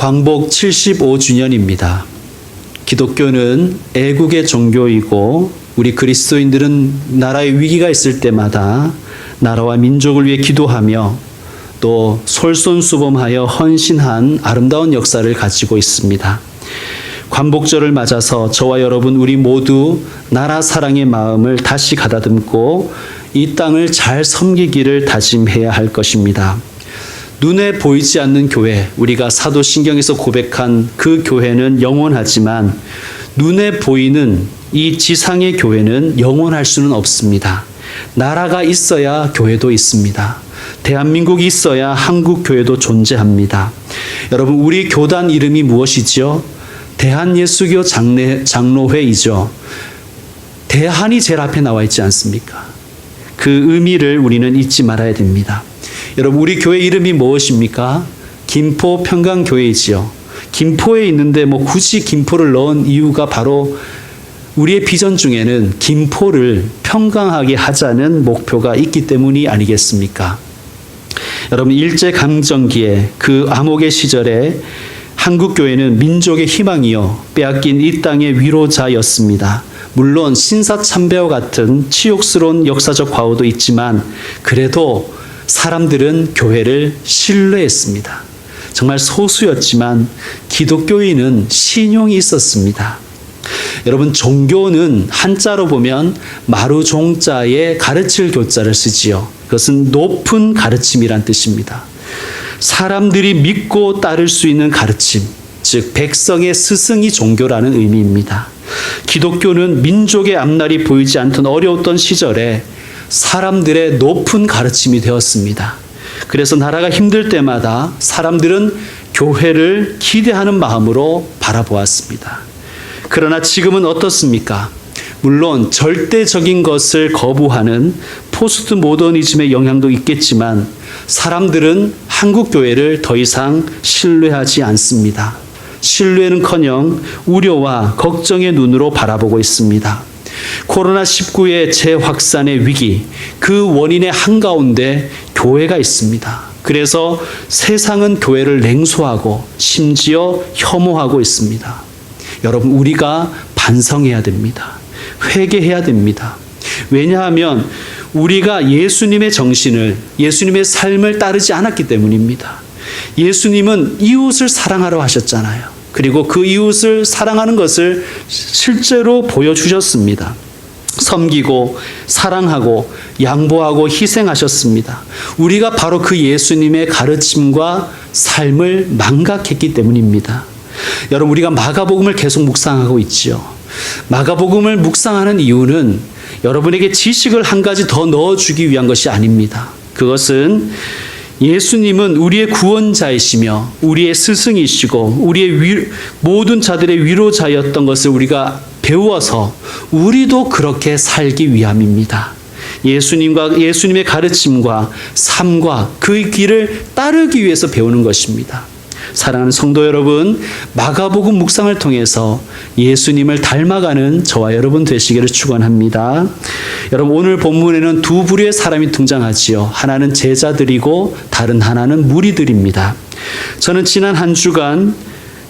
광복 75주년입니다. 기독교는 애국의 종교이고 우리 그리스도인들은 나라의 위기가 있을 때마다 나라와 민족을 위해 기도하며 또 솔선수범하여 헌신한 아름다운 역사를 가지고 있습니다. 관복절을 맞아서 저와 여러분 우리 모두 나라 사랑의 마음을 다시 가다듬고 이 땅을 잘 섬기기를 다짐해야 할 것입니다. 눈에 보이지 않는 교회, 우리가 사도신경에서 고백한 그 교회는 영원하지만 눈에 보이는 이 지상의 교회는 영원할 수는 없습니다. 나라가 있어야 교회도 있습니다. 대한민국이 있어야 한국 교회도 존재합니다. 여러분, 우리 교단 이름이 무엇이죠? 대한예수교 장례, 장로회이죠. 대한이 제일 앞에 나와 있지 않습니까? 그 의미를 우리는 잊지 말아야 됩니다. 여러분, 우리 교회 이름이 무엇입니까? 김포 평강교회이지요. 김포에 있는데 뭐 굳이 김포를 넣은 이유가 바로 우리의 비전 중에는 김포를 평강하게 하자는 목표가 있기 때문이 아니겠습니까? 여러분, 일제 강점기에 그 암흑의 시절에 한국 교회는 민족의 희망이요, 빼앗긴 이 땅의 위로자였습니다. 물론 신사참배와 같은 치욕스러운 역사적 과오도 있지만 그래도 사람들은 교회를 신뢰했습니다. 정말 소수였지만 기독교인은 신용이 있었습니다. 여러분 종교는 한자로 보면 마루종자에 가르칠 교자를 쓰지요. 그것은 높은 가르침이란 뜻입니다. 사람들이 믿고 따를 수 있는 가르침, 즉 백성의 스승이 종교라는 의미입니다. 기독교는 민족의 앞날이 보이지 않던 어려웠던 시절에 사람들의 높은 가르침이 되었습니다. 그래서 나라가 힘들 때마다 사람들은 교회를 기대하는 마음으로 바라보았습니다. 그러나 지금은 어떻습니까? 물론 절대적인 것을 거부하는 포스트 모더니즘의 영향도 있겠지만 사람들은 한국 교회를 더 이상 신뢰하지 않습니다. 신뢰는커녕 우려와 걱정의 눈으로 바라보고 있습니다. 코로나19의 재확산의 위기, 그 원인의 한가운데 교회가 있습니다. 그래서 세상은 교회를 냉소하고 심지어 혐오하고 있습니다. 여러분, 우리가 반성해야 됩니다. 회개해야 됩니다. 왜냐하면 우리가 예수님의 정신을, 예수님의 삶을 따르지 않았기 때문입니다. 예수님은 이웃을 사랑하러 하셨잖아요. 그리고 그 이웃을 사랑하는 것을 실제로 보여주셨습니다. 섬기고 사랑하고 양보하고 희생하셨습니다. 우리가 바로 그 예수님의 가르침과 삶을 망각했기 때문입니다. 여러분 우리가 마가복음을 계속 묵상하고 있지요. 마가복음을 묵상하는 이유는 여러분에게 지식을 한 가지 더 넣어 주기 위한 것이 아닙니다. 그것은 예수님은 우리의 구원자이시며 우리의 스승이시고 우리의 위, 모든 자들의 위로자였던 것을 우리가 배워서 우리도 그렇게 살기 위함입니다. 예수님과 예수님의 가르침과 삶과 그 길을 따르기 위해서 배우는 것입니다. 사랑하는 성도 여러분, 마가복음 묵상을 통해서 예수님을 닮아가는 저와 여러분 되시기를 축원합니다. 여러분 오늘 본문에는 두 부류의 사람이 등장하지요. 하나는 제자들이고 다른 하나는 무리들입니다. 저는 지난 한 주간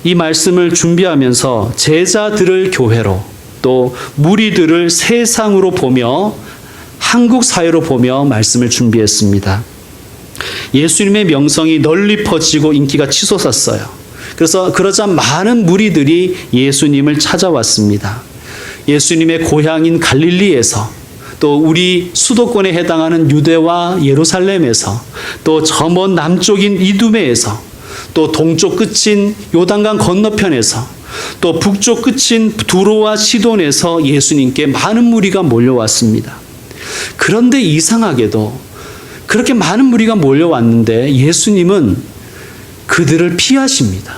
이 말씀을 준비하면서 제자들을 교회로 또 무리들을 세상으로 보며 한국 사회로 보며 말씀을 준비했습니다. 예수님의 명성이 널리 퍼지고 인기가 치솟았어요. 그래서 그러자 많은 무리들이 예수님을 찾아왔습니다. 예수님의 고향인 갈릴리에서 또 우리 수도권에 해당하는 유대와 예루살렘에서 또 저 먼 남쪽인 이두메에서 또 동쪽 끝인 요단강 건너편에서 또 북쪽 끝인 두로와 시돈에서 예수님께 많은 무리가 몰려왔습니다. 그런데 이상하게도 그렇게 많은 무리가 몰려왔는데 예수님은 그들을 피하십니다.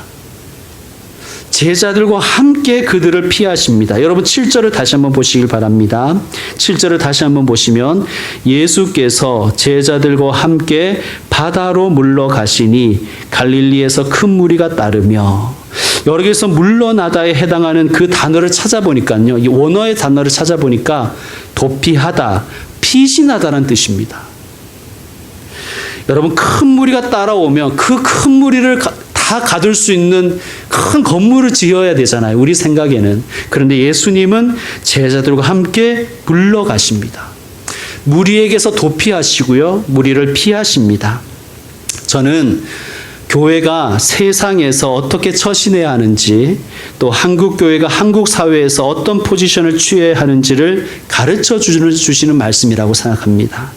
제자들과 함께 그들을 피하십니다. 여러분 7절을 다시 한번 보시길 바랍니다. 7절을 다시 한번 보시면 예수께서 제자들과 함께 바다로 물러가시니 갈릴리에서 큰 무리가 따르며 여기서 물러나다에 해당하는 그 단어를 찾아보니까요. 이 원어의 단어를 찾아보니까 도피하다, 피신하다라는 뜻입니다. 여러분 큰 무리가 따라오면 그 큰 무리를 다다 가둘 수 있는 큰 건물을 지어야 되잖아요. 우리 생각에는. 그런데 예수님은 제자들과 함께 물러가십니다. 무리에게서 도피하시고요. 무리를 피하십니다. 저는 교회가 세상에서 어떻게 처신해야 하는지 또 한국 교회가 한국 사회에서 어떤 포지션을 취해야 하는지를 가르쳐 주시는 말씀이라고 생각합니다.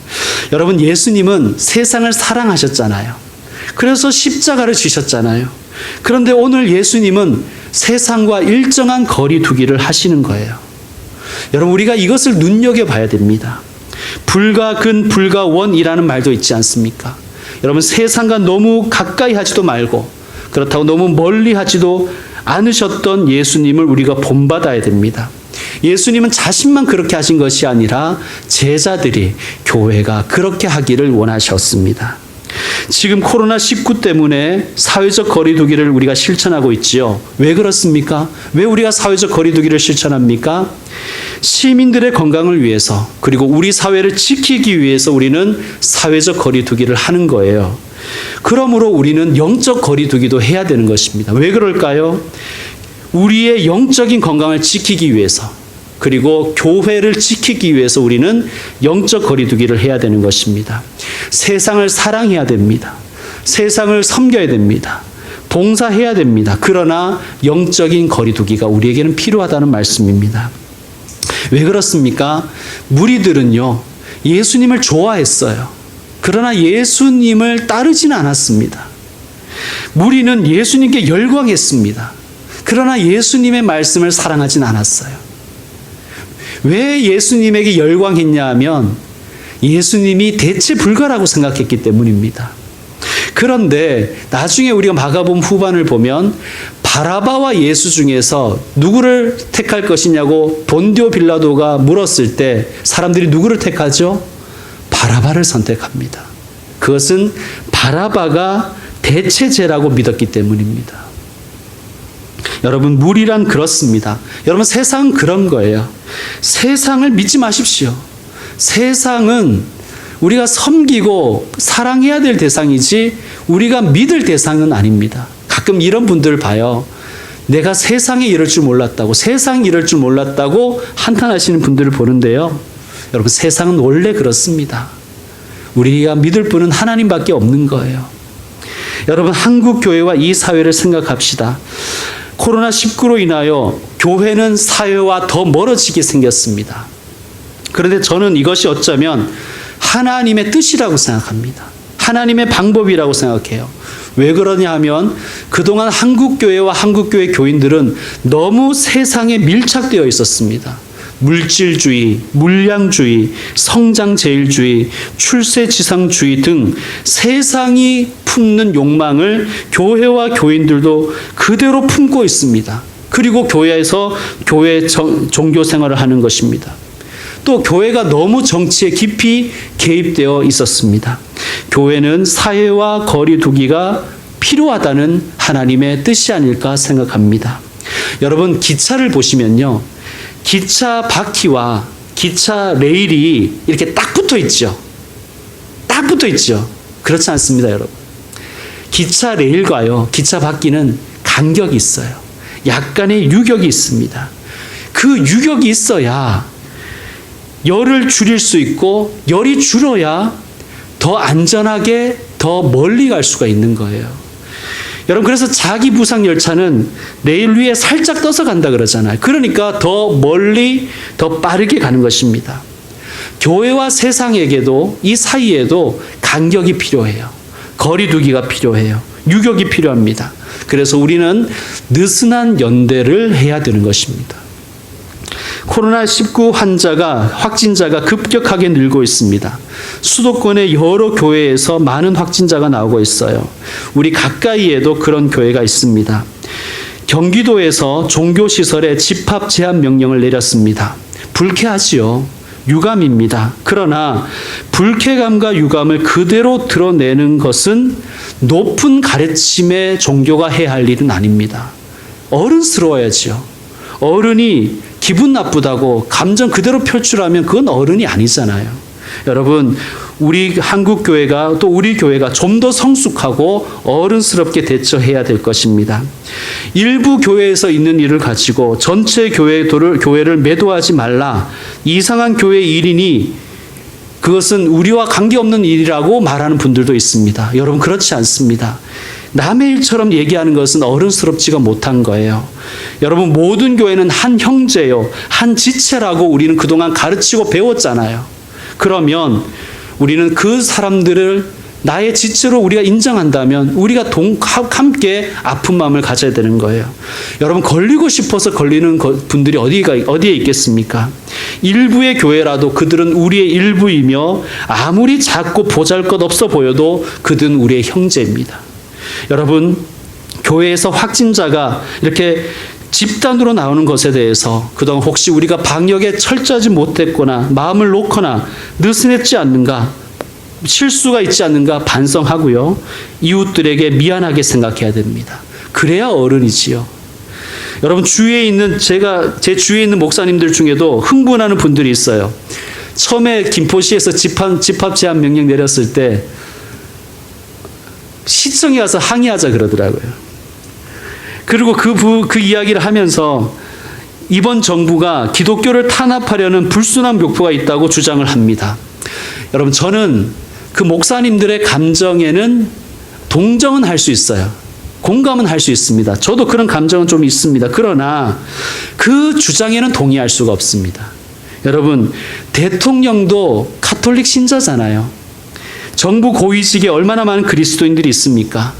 여러분 예수님은 세상을 사랑하셨잖아요. 그래서 십자가를 지셨잖아요. 그런데 오늘 예수님은 세상과 일정한 거리 두기를 하시는 거예요. 여러분 우리가 이것을 눈여겨 봐야 됩니다. 불과 근 불과 원이라는 말도 있지 않습니까? 여러분 세상과 너무 가까이 하지도 말고 그렇다고 너무 멀리 하지도 않으셨던 예수님을 우리가 본받아야 됩니다. 예수님은 자신만 그렇게 하신 것이 아니라 제자들이 교회가 그렇게 하기를 원하셨습니다. 지금 코로나19 때문에 사회적 거리두기를 우리가 실천하고 있지요. 왜 그렇습니까? 왜 우리가 사회적 거리두기를 실천합니까? 시민들의 건강을 위해서 그리고 우리 사회를 지키기 위해서 우리는 사회적 거리두기를 하는 거예요. 그러므로 우리는 영적 거리두기도 해야 되는 것입니다. 왜 그럴까요? 우리의 영적인 건강을 지키기 위해서 그리고 교회를 지키기 위해서 우리는 영적 거리두기를 해야 되는 것입니다. 세상을 사랑해야 됩니다. 세상을 섬겨야 됩니다. 봉사해야 됩니다. 그러나 영적인 거리두기가 우리에게는 필요하다는 말씀입니다. 왜 그렇습니까? 무리들은요, 예수님을 좋아했어요. 그러나 예수님을 따르지는 않았습니다. 무리는 예수님께 열광했습니다. 그러나 예수님의 말씀을 사랑하진 않았어요. 왜 예수님에게 열광했냐 하면 예수님이 대체 불가라고 생각했기 때문입니다. 그런데 나중에 우리가 마가복음 후반을 보면 바라바와 예수 중에서 누구를 택할 것이냐고 본디오 빌라도가 물었을 때 사람들이 누구를 택하죠? 바라바를 선택합니다. 그것은 바라바가 대체제라고 믿었기 때문입니다. 여러분, 물이란 그렇습니다. 여러분, 세상은 그런 거예요. 세상을 믿지 마십시오. 세상은 우리가 섬기고 사랑해야 될 대상이지 우리가 믿을 대상은 아닙니다. 가끔 이런 분들을 봐요. 내가 세상에 이럴 줄 몰랐다고, 세상이 이럴 줄 몰랐다고 한탄하시는 분들을 보는데요. 여러분, 세상은 원래 그렇습니다. 우리가 믿을 분은 하나님밖에 없는 거예요. 여러분, 한국 교회와 이 사회를 생각합시다. 코로나19로 인하여 교회는 사회와 더 멀어지게 생겼습니다. 그런데 저는 이것이 어쩌면 하나님의 뜻이라고 생각합니다. 하나님의 방법이라고 생각해요. 왜 그러냐 하면 그동안 한국교회와 한국교회 교인들은 너무 세상에 밀착되어 있었습니다. 물질주의, 물량주의, 성장제일주의, 출세지상주의 등 세상이 품는 욕망을 교회와 교인들도 그대로 품고 있습니다. 그리고 교회에서 교회 정, 종교 생활을 하는 것입니다. 또 교회가 너무 정치에 깊이 개입되어 있었습니다. 교회는 사회와 거리 두기가 필요하다는 하나님의 뜻이 아닐까 생각합니다. 여러분 기차를 보시면요. 기차 바퀴와 기차 레일이 이렇게 딱 붙어 있죠. 딱 붙어 있죠. 그렇지 않습니다, 여러분. 기차 레일과요, 기차 바퀴는 간격이 있어요. 약간의 유격이 있습니다. 그 유격이 있어야 열을 줄일 수 있고 열이 줄어야 더 안전하게 더 멀리 갈 수가 있는 거예요. 여러분 그래서 자기 부상 열차는 레일 위에 살짝 떠서 간다 그러잖아요. 그러니까 더 멀리 더 빠르게 가는 것입니다. 교회와 세상에게도 이 사이에도 간격이 필요해요. 거리두기가 필요해요. 유격이 필요합니다. 그래서 우리는 느슨한 연대를 해야 되는 것입니다. 코로나19 환자가 확진자가 급격하게 늘고 있습니다. 수도권의 여러 교회에서 많은 확진자가 나오고 있어요. 우리 가까이에도 그런 교회가 있습니다. 경기도에서 종교시설에 집합 제한 명령을 내렸습니다. 불쾌하지요. 유감입니다. 그러나 불쾌감과 유감을 그대로 드러내는 것은 높은 가르침의 종교가 해야 할 일은 아닙니다. 어른스러워야지요. 어른이 기분 나쁘다고 감정 그대로 표출하면 그건 어른이 아니잖아요. 여러분, 우리 한국 교회가 또 우리 교회가 좀 더 성숙하고 어른스럽게 대처해야 될 것입니다. 일부 교회에서 있는 일을 가지고 전체 교회도를 교회를 매도하지 말라. 이상한 교회 일이니 그것은 우리와 관계없는 일이라고 말하는 분들도 있습니다. 여러분 그렇지 않습니다. 남의 일처럼 얘기하는 것은 어른스럽지가 못한 거예요. 여러분 모든 교회는 한 형제요, 한 지체라고 우리는 그동안 가르치고 배웠잖아요. 그러면 우리는 그 사람들을 나의 지체로 우리가 인정한다면 우리가 동, 함께 아픈 마음을 가져야 되는 거예요. 여러분 걸리고 싶어서 걸리는 분들이 어디가 어디에 있겠습니까? 일부의 교회라도 그들은 우리의 일부이며 아무리 작고 보잘것없어 보여도 그들은 우리의 형제입니다. 여러분 교회에서 확진자가 이렇게 집단으로 나오는 것에 대해서 그동안 혹시 우리가 방역에 철저하지 못했거나 마음을 놓거나 느슨했지 않는가 실수가 있지 않는가 반성하고요. 이웃들에게 미안하게 생각해야 됩니다. 그래야 어른이지요. 여러분 주위에 있는 제가 제 주위에 있는 목사님들 중에도 흥분하는 분들이 있어요. 처음에 김포시에서 집합 집합 제한 명령 내렸을 때 시청에 가서 항의하자 그러더라고요. 그리고 그, 부, 그 이야기를 하면서 이번 정부가 기독교를 탄압하려는 불순한 목표가 있다고 주장을 합니다. 여러분, 저는 그 목사님들의 감정에는 동정은 할 수 있어요. 공감은 할 수 있습니다. 저도 그런 감정은 좀 있습니다. 그러나 그 주장에는 동의할 수가 없습니다. 여러분, 대통령도 카톨릭 신자잖아요. 정부 고위직에 얼마나 많은 그리스도인들이 있습니까?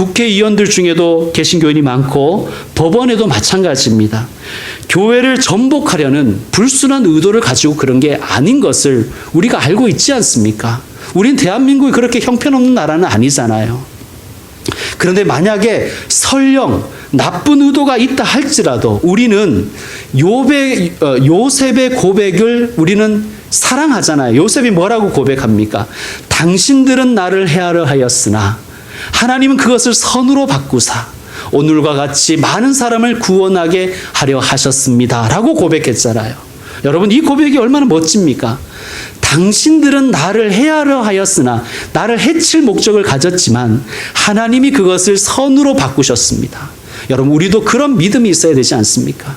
국회의원들 중에도 개신교인이 많고 법원에도 마찬가지입니다. 교회를 전복하려는 불순한 의도를 가지고 그런 게 아닌 것을 우리가 알고 있지 않습니까? 우린 대한민국이 그렇게 형편없는 나라는 아니잖아요. 그런데 만약에 설령 나쁜 의도가 있다 할지라도 우리는 요배, 어, 요셉의 고백을 우리는 사랑하잖아요. 요셉이 뭐라고 고백합니까? 당신들은 나를 해하려 하였으나 하나님은 그것을 선으로 바꾸사 오늘과 같이 많은 사람을 구원하게 하려 하셨습니다. 라고 고백했잖아요. 여러분, 이 고백이 얼마나 멋집니까? 당신들은 나를 해하려 하였으나 나를 해칠 목적을 가졌지만 하나님이 그것을 선으로 바꾸셨습니다. 여러분 우리도 그런 믿음이 있어야 되지 않습니까?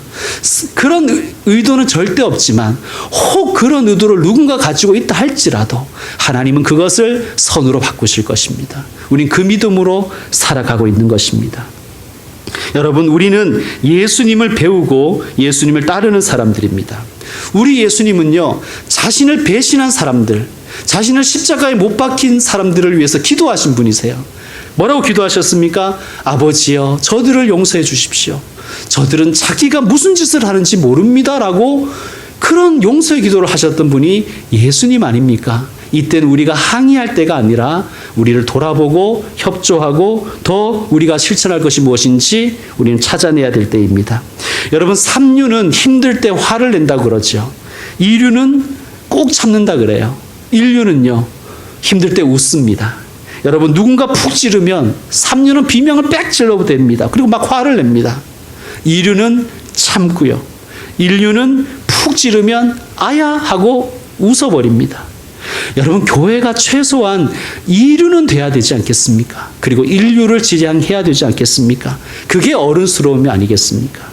그런 의도는 절대 없지만 혹 그런 의도를 누군가 가지고 있다 할지라도 하나님은 그것을 선으로 바꾸실 것입니다. 우린 그 믿음으로 살아가고 있는 것입니다. 여러분 우리는 예수님을 배우고 예수님을 따르는 사람들입니다. 우리 예수님은요, 자신을 배신한 사람들, 자신을 십자가에 못 박힌 사람들을 위해서 기도하신 분이세요. 뭐라고 기도하셨습니까? 아버지여, 저들을 용서해 주십시오. 저들은 자기가 무슨 짓을 하는지 모릅니다라고 그런 용서의 기도를 하셨던 분이 예수님 아닙니까? 이때는 우리가 항의할 때가 아니라 우리를 돌아보고 협조하고 더 우리가 실천할 것이 무엇인지 우리는 찾아내야 될 때입니다. 여러분, 삼류는 힘들 때 화를 낸다고 그러죠. 이류는 꼭 참는다 그래요. 인류는요, 힘들 때 웃습니다. 여러분, 누군가 푹 찌르면 삼류는 비명을 빽 질러도 됩니다. 그리고 막 화를 냅니다. 이류는 참고요. 인류는 푹 찌르면 아야 하고 웃어버립니다. 여러분 교회가 최소한 이류는 돼야 되지 않겠습니까? 그리고 인류를 지향해야 되지 않겠습니까? 그게 어른스러움이 아니겠습니까?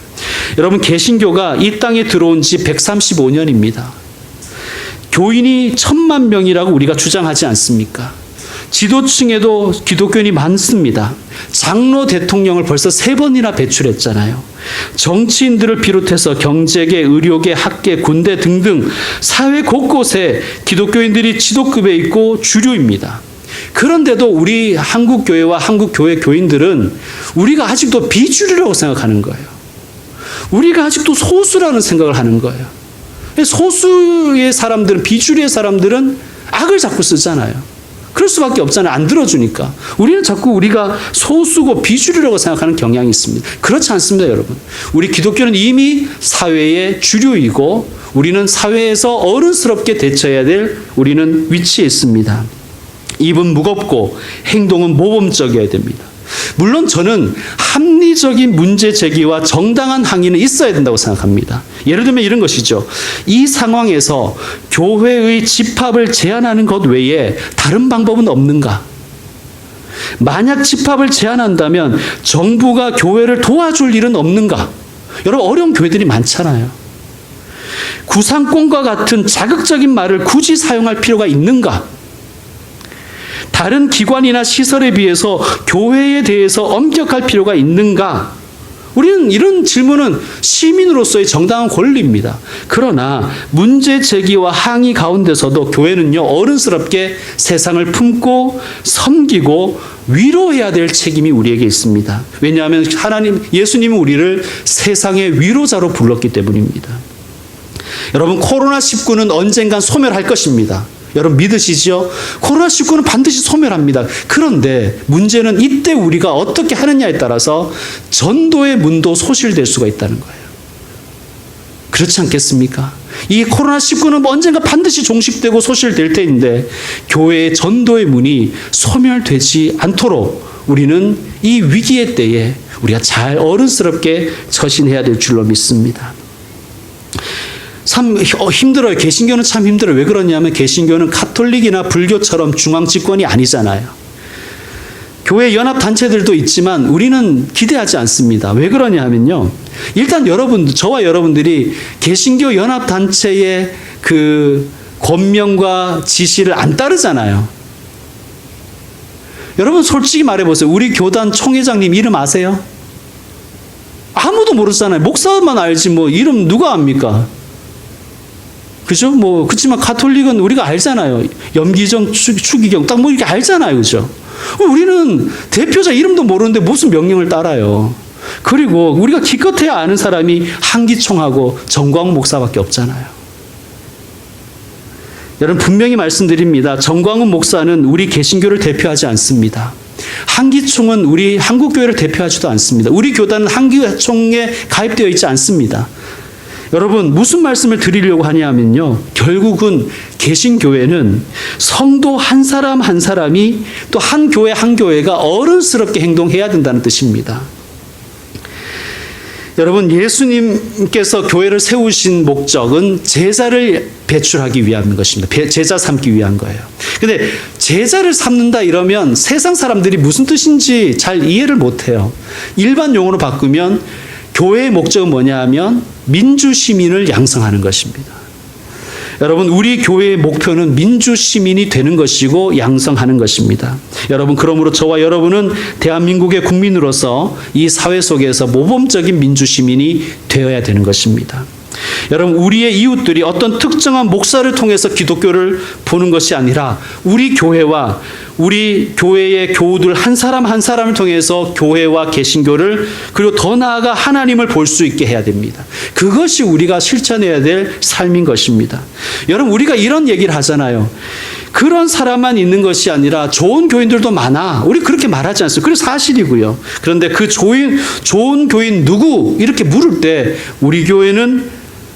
여러분 개신교가 이 땅에 들어온 지 135년입니다. 교인이 천만 명이라고 우리가 주장하지 않습니까? 지도층에도 기독교인이 많습니다. 장로 대통령을 벌써 세 번이나 배출했잖아요. 정치인들을 비롯해서 경제계, 의료계, 학계, 군대 등등 사회 곳곳에 기독교인들이 지도급에 있고 주류입니다. 그런데도 우리 한국 교회와 한국 교회 교인들은 우리가 아직도 비주류라고 생각하는 거예요. 우리가 아직도 소수라는 생각을 하는 거예요. 소수의 사람들은 비주류의 사람들은 악을 자꾸 쓰잖아요. 그럴 수밖에 없잖아요. 안 들어주니까. 우리는 자꾸 우리가 소수고 비주류라고 생각하는 경향이 있습니다. 그렇지 않습니다, 여러분. 우리 기독교는 이미 사회의 주류이고 우리는 사회에서 어른스럽게 대처해야 될 우리는 위치에 있습니다. 입은 무겁고 행동은 모범적이어야 됩니다. 물론 저는 합리적인 문제 제기와 정당한 항의는 있어야 된다고 생각합니다. 예를 들면 이런 것이죠. 이 상황에서 교회의 집합을 제한하는 것 외에 다른 방법은 없는가? 만약 집합을 제한한다면 정부가 교회를 도와줄 일은 없는가? 여러분 어려운 교회들이 많잖아요. 구상권과 같은 자극적인 말을 굳이 사용할 필요가 있는가? 다른 기관이나 시설에 비해서 교회에 대해서 엄격할 필요가 있는가? 우리는 이런 질문은 시민으로서의 정당한 권리입니다. 그러나 문제 제기와 항의 가운데서도 교회는요, 어른스럽게 세상을 품고 섬기고 위로해야 될 책임이 우리에게 있습니다. 왜냐하면 하나님, 예수님은 우리를 세상의 위로자로 불렀기 때문입니다. 여러분, 코로나19는 언젠간 소멸할 것입니다. 여러분 믿으시죠? 코로나19는 반드시 소멸합니다. 그런데 문제는 이때 우리가 어떻게 하느냐에 따라서 전도의 문도 소실될 수가 있다는 거예요. 그렇지 않겠습니까? 이 코로나19는 언젠가 반드시 종식되고 소실될 때인데 교회의 전도의 문이 소멸되지 않도록 우리는 이 위기의 때에 우리가 잘 어른스럽게 처신해야 될 줄로 믿습니다. 참 힘들어요. 개신교는 참 힘들어요. 왜 그러냐면 개신교는 카톨릭이나 불교처럼 중앙 집권이 아니잖아요. 교회 연합 단체들도 있지만 우리는 기대하지 않습니다. 왜 그러냐면요. 일단 여러분, 저와 여러분들이 개신교 연합 단체의 그 권명과 지시를 안 따르잖아요. 여러분 솔직히 말해 보세요. 우리 교단 총회장님 이름 아세요? 아무도 모르잖아요. 목사만 알지 뭐 이름 누가 압니까? 그죠? 뭐 그렇지만 가톨릭은 우리가 알잖아요. 염기정, 추, 추기경 딱 뭐 이렇게 알잖아요. 그죠? 우리는 대표자 이름도 모르는데 무슨 명령을 따라요. 그리고 우리가 기껏해야 아는 사람이 한기총하고 정광 목사밖에 없잖아요. 여러분 분명히 말씀드립니다. 정광훈 목사는 우리 개신교를 대표하지 않습니다. 한기총은 우리 한국교회를 대표하지도 않습니다. 우리 교단은 한기총에 가입되어 있지 않습니다. 여러분 무슨 말씀을 드리려고 하냐면요. 결국은 개신교회는 성도 한 사람 한 사람이 또 한 교회 한 교회가 어른스럽게 행동해야 된다는 뜻입니다. 여러분 예수님께서 교회를 세우신 목적은 제자를 배출하기 위한 것입니다. 제자 삼기 위한 거예요. 근데 제자를 삼는다 이러면 세상 사람들이 무슨 뜻인지 잘 이해를 못 해요. 일반 용어로 바꾸면 교회의 목적은 뭐냐 하면 민주 시민을 양성하는 것입니다. 여러분, 우리 교회의 목표는 민주 시민이 되는 것이고 양성하는 것입니다. 여러분, 그러므로 저와 여러분은 대한민국의 국민으로서 이 사회 속에서 모범적인 민주 시민이 되어야 되는 것입니다. 여러분, 우리의 이웃들이 어떤 특정한 목사를 통해서 기독교를 보는 것이 아니라 우리 교회와 우리 교회의 교우들 한 사람 한 사람을 통해서 교회와 개신교를 그리고 더 나아가 하나님을 볼 수 있게 해야 됩니다. 그것이 우리가 실천해야 될 삶인 것입니다. 여러분, 우리가 이런 얘기를 하잖아요. 그런 사람만 있는 것이 아니라 좋은 교인들도 많아. 우리 그렇게 말하지 않습니다. 그게 사실이고요. 그런데 그 좋은, 좋은 교인 누구? 이렇게 물을 때 우리 교회는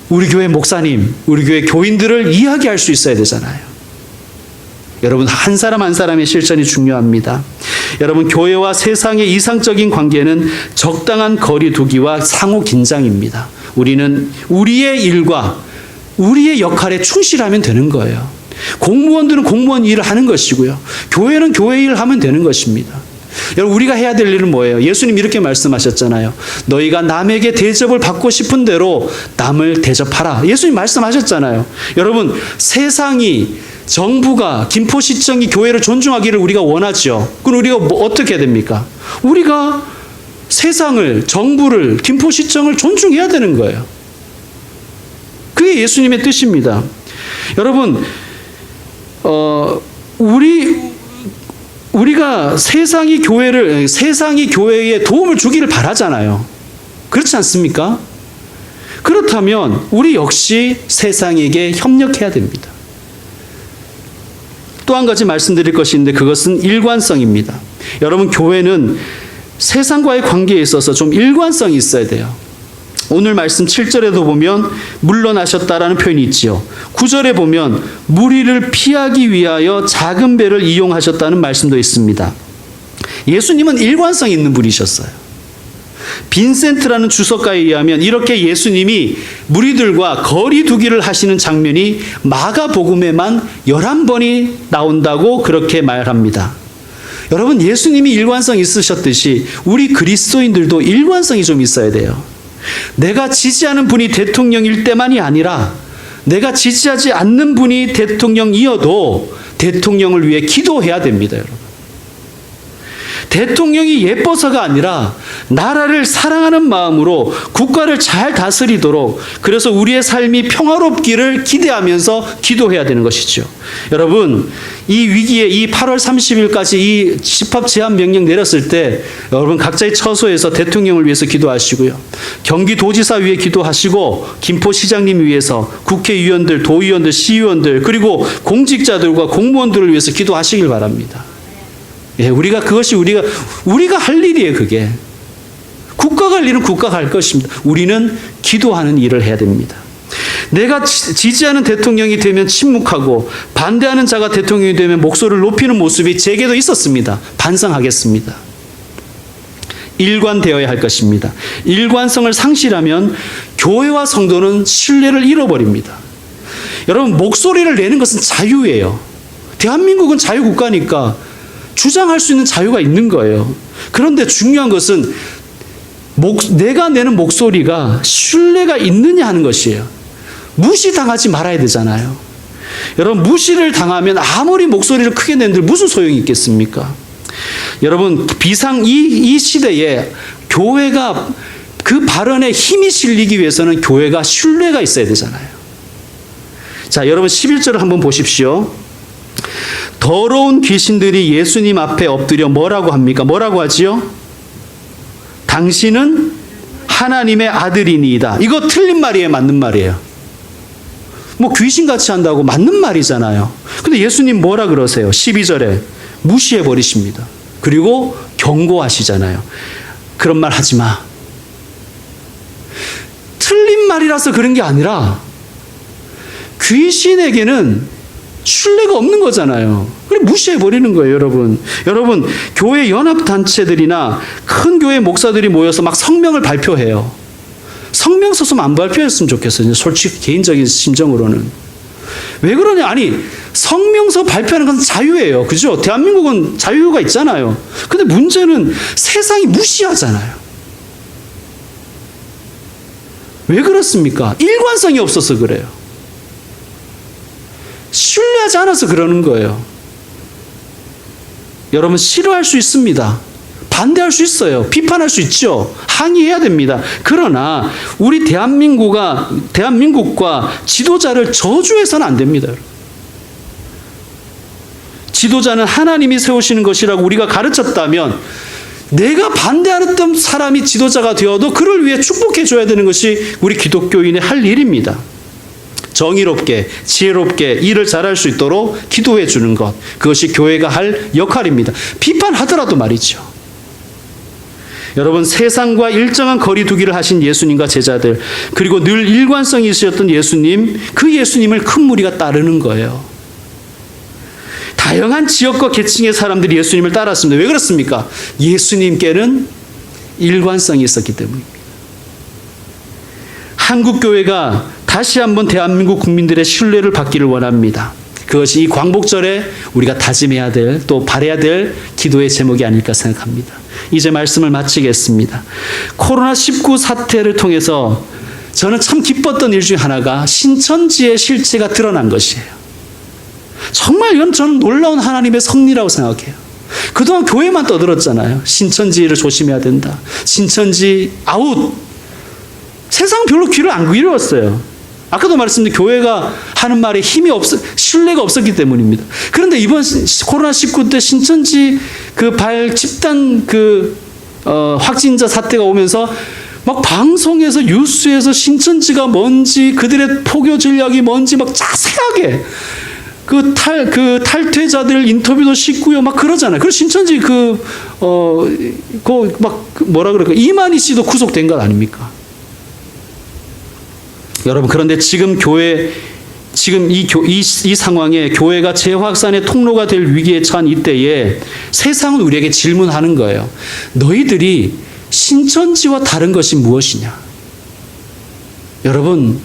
우리 교회 목사님, 우리 교회 교인들을 이야기할 수 있어야 되잖아요. 여러분, 한 사람 한 사람의 실천이 중요합니다. 여러분, 교회와 세상의 이상적인 관계는 적당한 거리 두기와 상호 긴장입니다. 우리는 우리의 일과 우리의 역할에 충실하면 되는 거예요. 공무원들은 공무원 일을 하는 것이고요. 교회는 교회 일을 하면 되는 것입니다. 여러분 우리가 해야 될 일은 뭐예요? 예수님 이렇게 말씀하셨잖아요. 너희가 남에게 대접을 받고 싶은 대로 남을 대접하라. 예수님 말씀하셨잖아요. 여러분 세상이 정부가 김포시청이 교회를 존중하기를 우리가 원하죠. 그럼 우리가 뭐 어떻게 해야 됩니까? 우리가 세상을 정부를 김포시청을 존중해야 되는 거예요. 그게 예수님의 뜻입니다. 여러분 어 우리 우리가 세상이 교회를 세상이 교회에 도움을 주기를 바라잖아요. 그렇지 않습니까? 그렇다면 우리 역시 세상에게 협력해야 됩니다. 또 한 가지 말씀드릴 것이 있는데 그것은 일관성입니다. 여러분 교회는 세상과의 관계에 있어서 좀 일관성이 있어야 돼요. 오늘 말씀 7절에도 보면 물러나셨다라는 표현이 있지요. 9절에 보면 무리를 피하기 위하여 작은 배를 이용하셨다는 말씀도 있습니다. 예수님은 일관성 있는 분이셨어요. 빈센트라는 주석가에 의하면 이렇게 예수님이 무리들과 거리 두기를 하시는 장면이 마가복음에만 11번이 나온다고 그렇게 말합니다. 여러분 예수님이 일관성 있으셨듯이 우리 그리스도인들도 일관성이 좀 있어야 돼요. 내가 지지하는 분이 대통령일 때만이 아니라 내가 지지하지 않는 분이 대통령이어도 대통령을 위해 기도해야 됩니다, 여러분. 대통령이 예뻐서가 아니라 나라를 사랑하는 마음으로 국가를 잘 다스리도록 그래서 우리의 삶이 평화롭기를 기대하면서 기도해야 되는 것이죠. 여러분, 이 위기에 이 8월 30일까지 이 집합 제한 명령 내렸을 때 여러분 각자의 처소에서 대통령을 위해서 기도하시고요. 경기도지사 위해 기도하시고 김포시장님 위해서 국회의원들, 도의원들, 시의원들 그리고 공직자들과 공무원들을 위해서 기도하시길 바랍니다. 예, 우리가 그것이 우리가 우리가 할 일이에요, 그게. 국가가 할 일은 국가가 할 것입니다. 우리는 기도하는 일을 해야 됩니다. 내가 지- 지지하는 대통령이 되면 침묵하고 반대하는 자가 대통령이 되면 목소리를 높이는 모습이 제게도 있었습니다. 반성하겠습니다. 일관되어야 할 것입니다. 일관성을 상실하면 교회와 성도는 신뢰를 잃어버립니다. 여러분, 목소리를 내는 것은 자유예요. 대한민국은 자유국가니까 주장할 수 있는 자유가 있는 거예요. 그런데 중요한 것은 목, 내가 내는 목소리가 신뢰가 있느냐 하는 것이에요. 무시당하지 말아야 되잖아요. 여러분, 무시를 당하면 아무리 목소리를 크게 낸들 무슨 소용이 있겠습니까? 여러분, 비상, 이, 이 시대에 교회가 그 발언에 힘이 실리기 위해서는 교회가 신뢰가 있어야 되잖아요. 자, 여러분 11절을 한번 보십시오. 더러운 귀신들이 예수님 앞에 엎드려 뭐라고 합니까? 뭐라고 하지요? 당신은 하나님의 아들이니이다. 이거 틀린 말이에요, 맞는 말이에요. 뭐 귀신같이 한다고 맞는 말이잖아요. 근데 예수님 뭐라 그러세요? 12절에 무시해 버리십니다. 그리고 경고하시잖아요. 그런 말 하지 마. 틀린 말이라서 그런 게 아니라 귀신에게는 신뢰가 없는 거잖아요. 그래 무시해 버리는 거예요, 여러분. 여러분, 교회 연합 단체들이나 큰 교회 목사들이 모여서 막 성명을 발표해요. 성명 써서 안 발표했으면 좋겠어요. 솔직히 개인적인 심정으로는. 왜 그러냐? 아니, 성명서 발표하는 건 자유예요. 그죠? 대한민국은 자유가 있잖아요. 근데 문제는 세상이 무시하잖아요. 왜 그렇습니까? 일관성이 없어서 그래요. 신뢰하지 않아서 그러는 거예요. 여러분, 싫어할 수 있습니다. 반대할 수 있어요. 비판할 수 있죠. 항의해야 됩니다. 그러나 우리 대한민국과 대한민국과 지도자를 저주해서는 안 됩니다. 지도자는 하나님이 세우시는 것이라고 우리가 가르쳤다면 내가 반대하는 사람이 지도자가 되어도 그를 위해 축복해 줘야 되는 것이 우리 기독교인의 할 일입니다. 정의롭게 지혜롭게 일을 잘할 수 있도록 기도해 주는 것 그것이 교회가 할 역할입니다. 비판하더라도 말이죠. 여러분 세상과 일정한 거리두기를 하신 예수님과 제자들 그리고 늘 일관성이 있으셨던 예수님 그 예수님을 큰 무리가 따르는 거예요. 다양한 지역과 계층의 사람들이 예수님을 따랐습니다. 왜 그렇습니까? 예수님께는 일관성이 있었기 때문입니다. 한국 교회가 다시 한번 대한민국 국민들의 신뢰를 받기를 원합니다. 그것이 이 광복절에 우리가 다짐해야 될 또 바래야 될 기도의 제목이 아닐까 생각합니다. 이제 말씀을 마치겠습니다. 코로나19 사태를 통해서 저는 참 기뻤던 일 중에 하나가 신천지의 실체가 드러난 것이에요. 정말 이건 저는 놀라운 하나님의 섭리라고 생각해요. 그동안 교회만 떠들었잖아요. 신천지를 조심해야 된다. 신천지 아웃. 세상 별로 귀를 안 기울였어요. 아까도 말씀드린 교회가 하는 말에 힘이 없, 신뢰가 없었기 때문입니다. 그런데 이번 코로나19 때 신천지 그 발 집단 그, 어, 확진자 사태가 오면서 막 방송에서 뉴스에서 신천지가 뭔지 그들의 포교 전략이 뭔지 막 자세하게 그 탈, 그 탈퇴자들 인터뷰도 싣고요. 막 그러잖아요. 그리고 신천지 그, 어, 그, 막 뭐라 그럴까. 이만희 씨도 구속된 것 아닙니까? 여러분, 그런데 지금 교회 지금 이, 교, 이, 이 상황에 교회가 재확산의 통로가 될 위기에 처한 이때에 세상은 우리에게 질문하는 거예요. 너희들이 신천지와 다른 것이 무엇이냐? 여러분,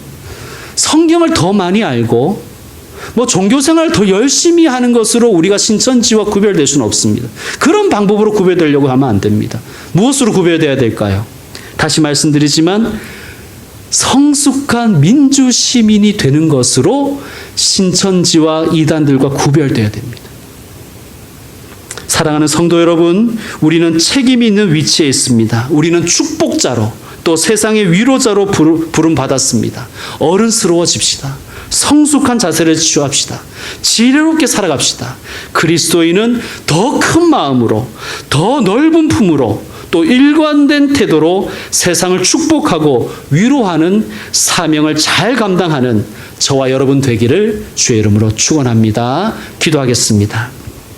성경을 더 많이 알고 뭐 종교생활을 더 열심히 하는 것으로 우리가 신천지와 구별될 수는 없습니다. 그런 방법으로 구별되려고 하면 안 됩니다. 무엇으로 구별돼야 될까요? 다시 말씀드리지만 성숙한 민주 시민이 되는 것으로 신천지와 이단들과 구별돼야 됩니다. 사랑하는 성도 여러분, 우리는 책임이 있는 위치에 있습니다. 우리는 축복자로 또 세상의 위로자로 부름 받았습니다. 어른스러워집시다. 성숙한 자세를 취합시다. 지혜롭게 살아갑시다. 그리스도인은 더 큰 마음으로, 더 넓은 품으로, 또 일관된 태도로 세상을 축복하고 위로하는 사명을 잘 감당하는 저와 여러분 되기를 주의 이름으로 축원합니다. 기도하겠습니다.